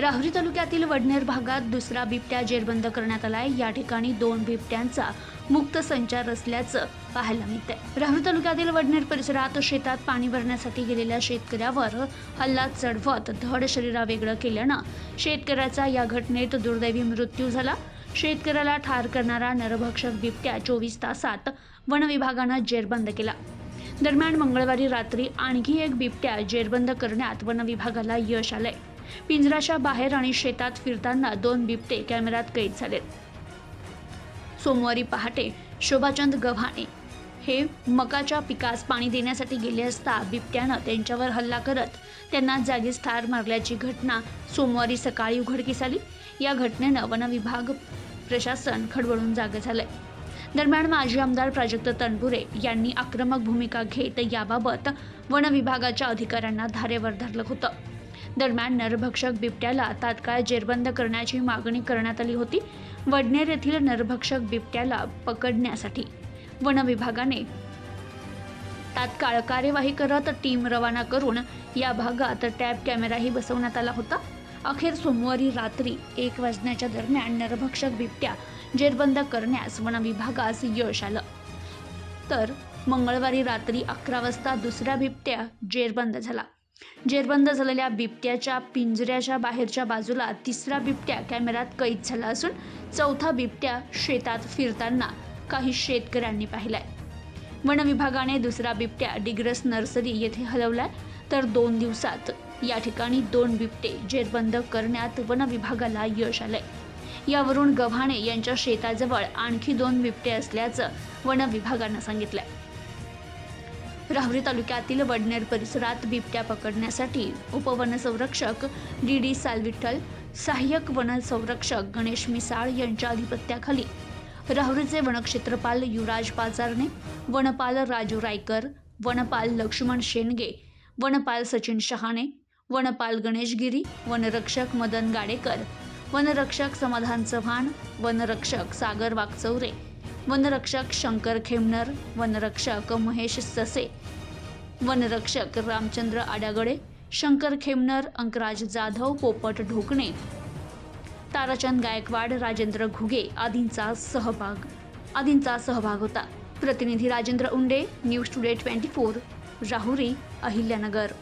राहुरी तालुक्यातील वडनेर भागात दुसरा बिबट्या जेरबंद करण्यात आलाय. या ठिकाणी दोन बिबट्यांचा मुक्त संचार असल्याचं पाहायला मिळतंय. राहुरी तालुक्यातील वडनेर परिसरात शेतात पाणी भरण्यासाठी गेलेल्या शेतकऱ्यावर हल्ला चढवत धड शरीरा वेगळं केल्यानं शेतकऱ्याचा या घटनेत दुर्दैवी मृत्यू झाला. शेतकऱ्याला ठार करणारा नरभक्षक बिबट्या चोवीस तासात वन विभागानं जेरबंद केला. दरम्यान मंगळवारी रात्री आणखी एक बिबट्या जेरबंद करण्यात वन विभागाला यश आलंय. पिंजराच्या बाहेर आणि शेतात फिरताना दोन बिबटे कॅमेऱ्यात कैद झालेत. सोमवारी पहाटे शोभाचंद गव्हाणे हे मकाच्या पिकास पाणी देण्यासाठी गेले असता बिबट्यानं त्यांच्यावर हल्ला करत त्यांना जागीच ठार मारल्याची घटना सोमवारी सकाळी उघडकीस आली. या घटनेनं वनविभाग प्रशासन खडबडून जागं झालंय. दरम्यान माजी आमदार प्राजक्त तनपुरे यांनी आक्रमक भूमिका घेत याबाबत वन विभागाच्या अधिकाऱ्यांना धारेवर धरलं होतं. दरम्यान नरभक्षक बिबट्याला तात्काळ जेरबंद करण्याची मागणी करण्यात आली होती. वडनेर येथील नरभक्षक बिबट्याला पकडण्यासाठी वन विभागाने तात्काळ कार्यवाही करत टीम रवाना करून या भागात टॅब कॅमेराही बसवण्यात आला होता. अखेर सोमवारी रात्री एक वाजण्याच्या दरम्यान नरभक्षक बिबट्या जेरबंद करण्यास वन विभागास यश आलं. तर मंगळवारी रात्री अकरा वाजता दुसरा बिबट्या जेरबंद झाला. जेरबंद झालेल्या बिबट्याच्या पिंजऱ्याच्या बाहेरच्या बाजूला तिसरा बिबट्या कॅमेऱ्यात कैद झाला असून चौथा बिबट्या शेतात फिरताना काही शेतकऱ्यांनी पाहिलाय. वन विभागाने दुसरा बिबट्या डिग्रस नर्सरी येथे हलवलाय. तर दोन दिवसात या ठिकाणी दोन बिबटे जेरबंद करण्यात वन विभागाला यश आलंय. यावरून गव्हाणे यांच्या शेताजवळ आणखी दोन बिबटे असल्याचं वन विभागानं सांगितलंय. राहुरी तालुक्यातील वडनेर परिसरात बिबट्या पकडण्यासाठी उपवनसंरक्षक डी डी सालविठ्ठल सहाय्यक वनसंरक्षक गणेश मिसाळ यांच्या अधिपत्याखाली राहुरीचे वनक्षेत्रपाल युवराज पाचारणे वनपाल राजू रायकर वनपाल लक्ष्मण शेंडगे वनपाल सचिन शहाणे वनपाल गणेश गिरी वनरक्षक मदन गाडेकर वनरक्षक समाधान चव्हाण वनरक्षक सागर वागचौरे वनरक्षक शंकर खेमनर वनरक्षक महेश ससे वनरक्षक रामचंद्र आडागडे शंकर खेमनर अंकराज जाधव पोपट ढोकणे ताराचंद गायकवाड राजेंद्र घुगे आदींचा सहभाग. आदींचा सहभाग होता. प्रतिनिधी Rajendra Unde news today twenty four Rahuri Ahilyanagar.